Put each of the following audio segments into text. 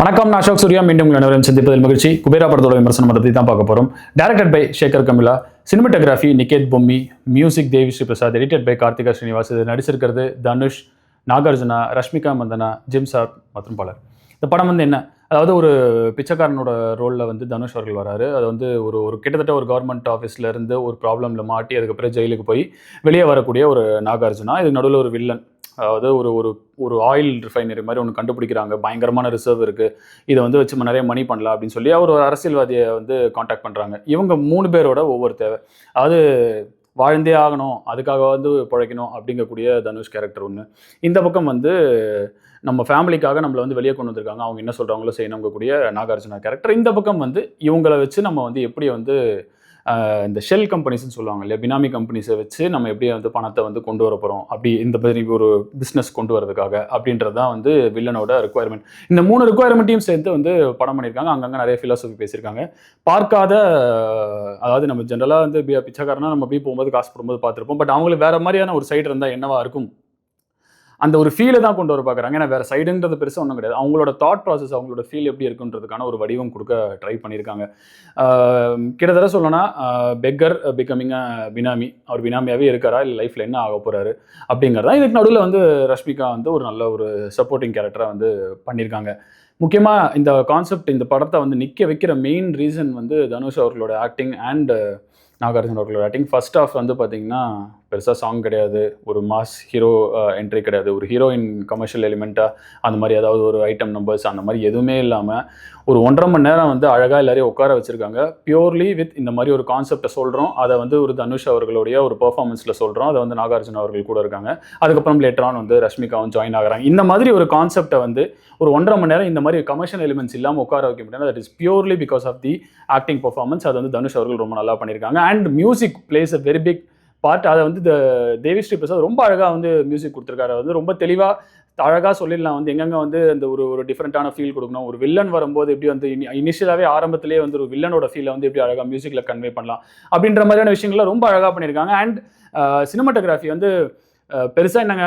வணக்கம் நான் அசோக் சூர்யா. மீண்டும் உங்கள் அனைவரையும் சந்திப்பதில் மகிழ்ச்சி. குபேரா படத்தோட விமர்சனம் பற்றி தான் பார்க்க போகிறோம் directed by Sekhar Kammula. Cinematography Niketh Bommi. Music Devi Sri Prasad. Edited by Karthika Srinivas. இது நடிச்சிருக்கிறது தனுஷ் நாகார்ஜுனா ரஷ்மிகா மந்தனா ஜிம் சார் மற்றும் பலர். இந்த படம் வந்து என்ன? அதாவது ஒரு பிச்சைக்காரனோட ரோலில் வந்து தனுஷ் அவர்கள் வராரு. அது வந்து ஒரு ஒரு கிட்டத்தட்ட ஒரு கவர்மெண்ட் ஆஃபீஸில் இருந்து ஒரு ப்ராப்ளமில் மாட்டி அதுக்கப்புறம் ஜெயிலுக்கு போய் வெளியே வரக்கூடிய ஒரு நாகார்ஜுனா. இது நடுவில் ஒரு வில்லன் அதாவது ஒரு ஒரு ஒரு ஆயில் ரிஃபைனரி மாதிரி ஒன்று கண்டுபிடிக்கிறாங்க. பயங்கரமான ரிசர்வ் இருக்குது இதை வந்து வச்சு நிறைய மணி பண்ணலாம் அப்படின்னு சொல்லி அவர் ஒரு அரசியல்வாதியை வந்து காண்டாக்ட் பண்ணுறாங்க இவங்க மூணு பேரோட ஒவ்வொரு தேவை. அதாவது வாழ்ந்தே ஆகணும். அதுக்காக வந்து பிழைக்கணும் அப்படிங்கக்கூடிய தனுஷ் கேரக்டர் ஒன்று இந்த பக்கம் வந்து நம்ம ஃபேமிலிக்காக நம்மளை வந்து வெளியே கொண்டு வந்திருக்காங்க. அவங்க என்ன சொல்கிறாங்களோ செய்யணுங்கக்கூடிய நாகார்ஜுனா கேரக்டர் இந்த பக்கம் வந்து இவங்களை வச்சு நம்ம வந்து எப்படி வந்து இந்த ஷெல் கம்பெனிஸ்னு சொல்லுவாங்க இல்லையா? பினாமி கம்பெனிஸை வச்சு நம்ம எப்படி வந்து பணத்தை வந்து கொண்டு வர போகிறோம் அப்படி இந்த மாதிரி ஒரு பிஸ்னஸ் கொண்டு வரதுக்காக அப்படின்றது தான் வந்து வில்லனோட ரெக்குவயர்மெண்ட் இந்த மூணு ரெக்குவயர்மெண்ட்டையும் சேர்த்து வந்து படம் பண்ணியிருக்காங்க. அங்கங்கே நிறைய ஃபிலாசபி பேசியிருக்காங்க. பார்க்காத அதாவது நம்ம ஜென்ரலாக வந்து பிச்சைக்காரனா நம்ம அப்படியே போகும்போது காசு போடும்போது பார்த்துருப்போம். பட் அவங்களுக்கு வேறு மாதிரியான ஒரு சைடு இருந்தால் என்னவா இருக்கும்? அந்த ஒரு ஃபீலை தான் கொண்டு வர பார்க்குறாங்க. ஏன்னா வேற சைடுன்றது பெருசாக ஒன்றும் கிடையாது. அவங்களோட தாட் ப்ராசஸ் அவங்களோட ஃபீல் எப்படி இருக்குன்றதுக்கான ஒரு வடிவம் கொடுக்க ட்ரை பண்ணியிருக்காங்க. கிட்டத்தட்ட சொல்லணும்னா பெக்கர் பிகமிங் அ பினாமி அவர் பினாமியாகவே இருக்காரா? இல்லை லைஃப்பில் என்ன ஆக போகிறாரு அப்படிங்கிறதா இதுக்கு நடுவில் வந்து ரஷ்மிகா வந்து ஒரு நல்ல ஒரு சப்போர்ட்டிங் கேரக்டராக வந்து பண்ணியிருக்காங்க. முக்கியமாக இந்த கான்செப்ட் இந்த படத்தை வந்து நிற்க வைக்கிற மெயின் ரீசன் வந்து தனுஷ் அவர்களோட ஆக்டிங் அண்ட் நாகார்ஜுன் அவர்களோட ஆக்டிங் ஃபர்ஸ்ட் ஆஃப் வந்து பார்த்திங்கன்னா பெருசாக சாங் கிடையாது. ஒரு மாஸ் ஹீரோ என்ட்ரி கிடையாது. ஒரு ஹீரோயின் கமர்ஷியல் எலிமெண்ட்டாக அந்த மாதிரி ஏதாவது ஒரு ஐட்டம் நம்பர்ஸ் அந்த மாதிரி எதுவுமே இல்லாமல் ஒரு ஒன்றரை மணி நேரம் வந்து அழகாக எல்லாரையும் உட்கார வச்சுருக்காங்க. பியூர்லி வித் இந்த மாதிரி ஒரு கான்செப்டை சொல்கிறோம் அதை வந்து ஒரு தனுஷ் அவர்களுடைய ஒரு பர்ஃபார்மன்ஸில் சொல்கிறோம் அதை வந்து நாகார்ஜுன அவர்கள் கூட இருக்காங்க. அதுக்கப்புறம் லேட்டரான் வந்து ரஷ்மிகாவும் ஜாயின் ஆகிறாங்க. இந்த மாதிரி ஒரு கான்செப்டை வந்து ஒரு ஒன்றரை மணி நேரம் இந்த மாதிரி கமர்ஷியல் எலிமெண்ட்ஸ் இல்லாமல் உட்கார வைக்க முடியாது that is purely because of the acting performance அது வந்து தனுஷ் அவர்கள் ரொம்ப நல்லா பண்ணியிருக்காங்க. And music plays a very big part அதை வந்து த தேவிஸ்ரீ பிரசாத் ரொம்ப அழகாக வந்து மியூசிக் கொடுத்துருக்காரு. அது வந்து ரொம்ப தெளிவாக அழகாக சொல்லிடலாம். வந்து எங்கெங்கே வந்து அந்த ஒரு ஒரு டிஃப்ரெண்ட்டான ஃபீல் கொடுக்கணும். ஒரு வில்லன் வரும்போது எப்படி வந்து இனிஷியலாகவே ஆரம்பத்திலேயே வந்து ஒரு வில்லனோட ஃபீலை வந்து எப்படி அழகாக மியூசிக்கில் கன்வே பண்ணலாம். அப்படின்ற மாதிரியான விஷயங்களை ரொம்ப அழகாக பண்ணியிருக்காங்க. அண்ட் சினிமாட்டோகிராஃபி வந்து பெருசாக என்னங்க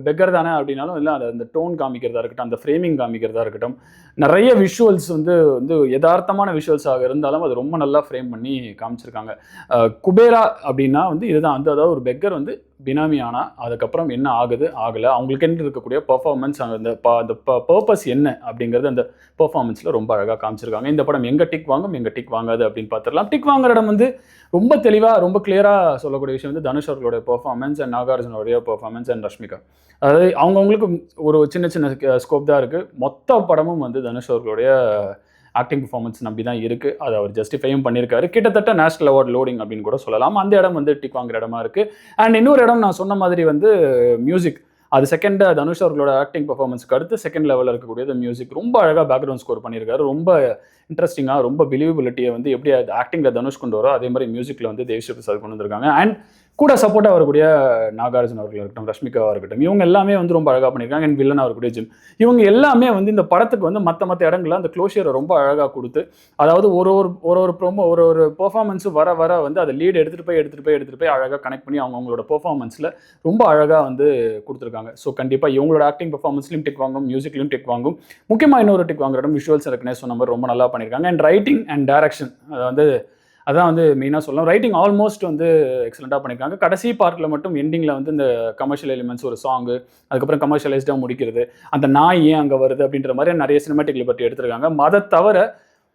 பெக்கர் தானே அப்படின்னாலும் இல்லை அது அந்த டோன் காமிக்கிறதா இருக்கட்டும் அந்த ஃப்ரேமிங் காமிக்கிறதா இருக்கட்டும் நிறைய விஷுவல்ஸ் வந்து வந்து யதார்த்தமான விஷுவல்ஸாக இருந்தாலும் அது ரொம்ப நல்லா ஃப்ரேம் பண்ணி காமிச்சிருக்காங்க. குபேரா அப்படின்னா வந்து இதுதான் வந்து அதாவது ஒரு பெக்கர் வந்து பினாமி ஆனால் அதுக்கப்புறம் என்ன ஆகுது? ஆகலை. அவங்களுக்குன்னு இருக்கக்கூடிய பர்ஃபார்மன்ஸ் அந்த ப அந்த பர்பஸ் என்ன அப்படிங்கிறது அந்த பர்ஃபார்மன்ஸில் ரொம்ப அழகாக காமிச்சிருக்காங்க. இந்த படம் எங்கே டிக் வாங்கும் எங்கே டிக் வாங்காது அப்படின்னு பார்த்துடலாம் டிக் வாங்குற இடம் வந்து ரொம்ப தெளிவாக ரொம்ப கிளியராக சொல்லக்கூடிய விஷயம் வந்து தனுஷ் அவர்களுடைய பர்ஃபார்மன்ஸ் அண்ட் நாகார்ஜுனோடைய பர்ஃபார்மன்ஸ் அண்ட் ரஷ்மிகா. அதாவது அவங்கவுங்களுக்கு ஒரு சின்ன சின்ன ஸ்கோப் தான் இருக்குது மொத்த படமும் வந்து தனுஷ் அவர்களுடைய ஆக்டிங் பர்ஃபார்மன்ஸ் நம்பி தான் இருக்குது அதை அவர் ஜஸ்டிஃபையும் பண்ணியிருக்காரு. கிட்டத்தட்ட நேஷனல் அவார்ட் லோடிங் அப்படின்னு கூட சொல்லலாம். அந்த இடம் வந்து டிக் வாங்குற இடமா இருக்குது அண்ட் இன்னொரு இடம் நான் சொன்ன மாதிரி வந்து மியூசிக் அது செகண்ட் தனுஷ் அவர்களோட ஆக்டிங் பர்ஃபார்மன்ஸ்க்கு அடுத்து செகண்ட் லெவலில் இருக்கக்கூடியது மியூசிக் ரொம்ப அழகாக பேக்ரவுண்ட் ஸ்கோர் பண்ணியிருக்காரு. ரொம்ப இன்ட்ரெஸ்டிங்காக ரொம்ப பிலீவபிலிட்டியை வந்து எப்படி ஆக்டிங்கில் தனுஷ் கொண்டு வரோ அதே மாதிரி மியூசிக்கில் வந்து தேவ் பிரசாத் கொண்டு வந்திருக்காங்க. அண்ட் கூட சப்போர்ட்டாக வரக்கூடிய நாகார்ஜுன் அவர்களாக இருக்கட்டும் ரஷ்மிகாவாக இருக்கட்டும் இவங்க எல்லாமே வந்து ரொம்ப அழகாக பண்ணியிருக்காங்க. அண்ட் வில்லனாக இருக்கக்கூடிய ஜிம். இவங்க எல்லாமே வந்து இந்த படத்துக்கு வந்து மற்ற மற்ற இடங்கள்ல அந்த க்ளோஷியரை ரொம்ப அழகாக கொடுத்து அதாவது ஒரு ஒரு ஒரு ஒரு ப்ரோமோ ஒரு ஒரு பெர்ஃபார்மன்ஸும் வர வர வந்து அதை லீடு எடுத்துகிட்டு போய் எடுத்துகிட்டு போய் எடுத்துகிட்டு போய் அழகாக கனெக்ட் பண்ணி அவங்க அவங்களோட பெர்ஃபார்மன்ஸில் ரொம்ப அழகாக வந்து கொடுத்துருக்காங்க. ஸோ கண்டிப்பாக இவங்களோட ஆக்டிங் பெர்ஃபார்மன்ஸ்லையும் டெக் வாங்கும் மியூசிக்லையும் டெக் வாங்கும். முக்கியமாக இன்னொரு டெக் வாங்குற இடம் விஷுவல்ஸ் இருக்குன்னே சொன்ன மாதிரி ரொம்ப நல்லா பண்ணியிருக்காங்க. அண்ட் ரைட்டிங் அண்ட் டைரக்ஷன் அது வந்து அதான் வந்து மெயினாக சொல்லலாம் ரைட்டிங் ஆல்மோஸ்ட் வந்து எக்ஸலண்ட்டாக பண்ணியிருக்காங்க கடைசி பார்ட்டில் மட்டும் எண்டிங்கில் வந்து இந்த கமர்ஷியல் எலிமெண்ட்ஸ் ஒரு சாங்கு அதுக்கப்புறம் கமர்ஷியலைஸ்டாக முடிக்கிறது. அந்த நாய் ஏன் அங்கே வருது அப்படின்ற மாதிரி நிறைய சினிமாட்டிக் லிபர்ட்டி எடுத்திருக்காங்க. மத தவிர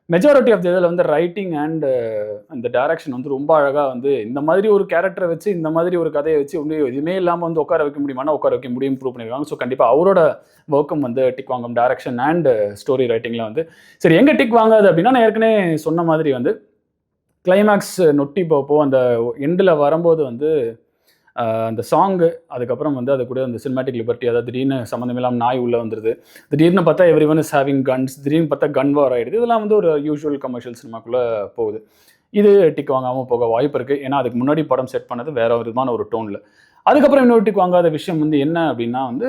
மெஜாரிட்டி ஆஃப் த இதில் வந்து ரைட்டிங் அண்ட் uh, அந்த டைரக்ஷன் வந்து ரொம்ப அழகாக வந்து இந்த மாதிரி ஒரு கேரக்டரை வச்சு இந்த மாதிரி ஒரு கதையை வச்சு ஒன்றும் எதுவுமே இல்லாமல் வந்து உட்கார வைக்க முடியுமானா உட்கார வைக்க முடியும் ப்ரூவ் பண்ணியிருக்காங்க ஸோ கண்டிப்பாக அவரோட ஒர்க்கும் வந்து டிக் வாங்கும் டேரக்ஷன் அண்ட் ஸ்டோரி ரைட்டிங்கில் வந்து. சரி எங்கே டிக் வாங்காது அப்படின்னா நான் ஏற்கனவே சொன்ன மாதிரி வந்து கிளைமேக்ஸ் நொட்டி போப்போ அந்த எண்டில் வரும்போது வந்து அந்த சாங்கு அதுக்கப்புறம் வந்து அது கூட அந்த சினிமாட்டிக் லிபர்ட்டி அதாவது திடீர்னு சம்மந்தம் இல்லாமல் நாய் உள்ளே வந்துருது. திடீர்னு பார்த்தா everyone is having guns திடீர்னு பார்த்தா கன் வார் ஆகிடுது இதெல்லாம் வந்து ஒரு யூஷுவல் கமர்ஷியல் சினிமாக்குள்ளே போகுது. இது டிக் வாங்காமல் போக வாய்ப்பு இருக்குது ஏன்னா அதுக்கு முன்னாடி படம் செட் பண்ணது வேற ஒரு விதமான ஒரு டோனில் அதுக்கப்புறம் இன்னொரு டிக் வாங்காத விஷயம் வந்து என்ன அப்படின்னா வந்து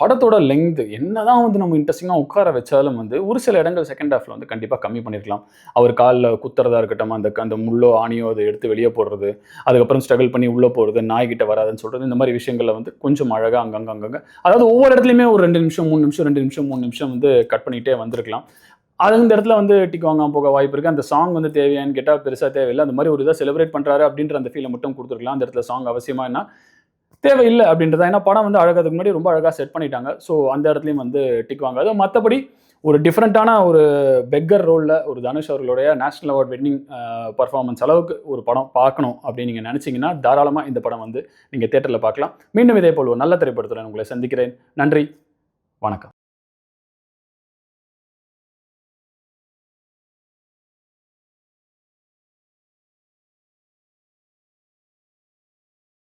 படத்தோட லெங்க்து என்ன தான் வந்து நம்ம இன்ட்ரெஸ்டிங்காக உட்கார வச்சாலும் வந்து ஒரு சில இடங்கள் செகண்ட் ஹாஃப்ல வந்து கண்டிப்பாக கம்மி பண்ணியிருக்கலாம் அவர் காலில் குத்துறதா இருக்கட்டும் அந்த அந்த முள்ளோ ஆணியோ அதை எடுத்து வெளியே போடுறது அதுக்கப்புறம் ஸ்ட்ரகிள் பண்ணி உள்ளே போகிறது நாய்கிட்ட வராதுன்னு சொல்கிறது இந்த மாதிரி விஷயங்களில் வந்து கொஞ்சம் அழகாக அங்கங்கே அங்கங்கே அதாவது ஒவ்வொரு இடத்துலையுமே ஒரு ரெண்டு நிமிஷம் மூணு நிமிஷம் ரெண்டு நிமிஷம் மூணு நிமிஷம் வந்து கட் பண்ணிகிட்டே வந்திருக்கலாம். அது இந்த இடத்துல வந்து டிக் வாங்காமல் போக வாய்ப்பு இருக்குது அந்த சாங் வந்து தேவையான்னு கேட்டால் பெருசாக தேவையில்லை. அந்த மாதிரி ஒரு இதாக செலிப்ரேட் பண்ணுறாரு அப்படின்ற அந்த ஃபீலை மட்டும் கொடுத்துருக்கலாம். அந்த இடத்துல சாங் அவசியமாக என்ன தேவையில்லை அப்படின்றத. ஏன்னா படம் வந்து அழகாதுக்கு முன்னாடி ரொம்ப அழகாக செட் பண்ணிட்டாங்க. ஸோ அந்த இடத்துலையும் வந்து டிக் வாங்காது மற்றபடி ஒரு டிஃப்ரெண்ட்டான ஒரு பெக்கர் ரோலில் ஒரு தனுஷ் அவர்களுடைய நேஷனல் அவார்ட் வெட்டிங் பர்ஃபார்மன்ஸ் அளவுக்கு ஒரு படம் பார்க்கணும் அப்படின்னு நீங்கள் நினச்சிங்கன்னா தாராளமாக இந்த படம் வந்து நீங்கள் தேட்டரில் பார்க்கலாம். மீண்டும் இதே போல் ஒரு நல்ல திரைப்படத்துடன் உங்களை சந்திக்கிறேன். நன்றி. வணக்கம்.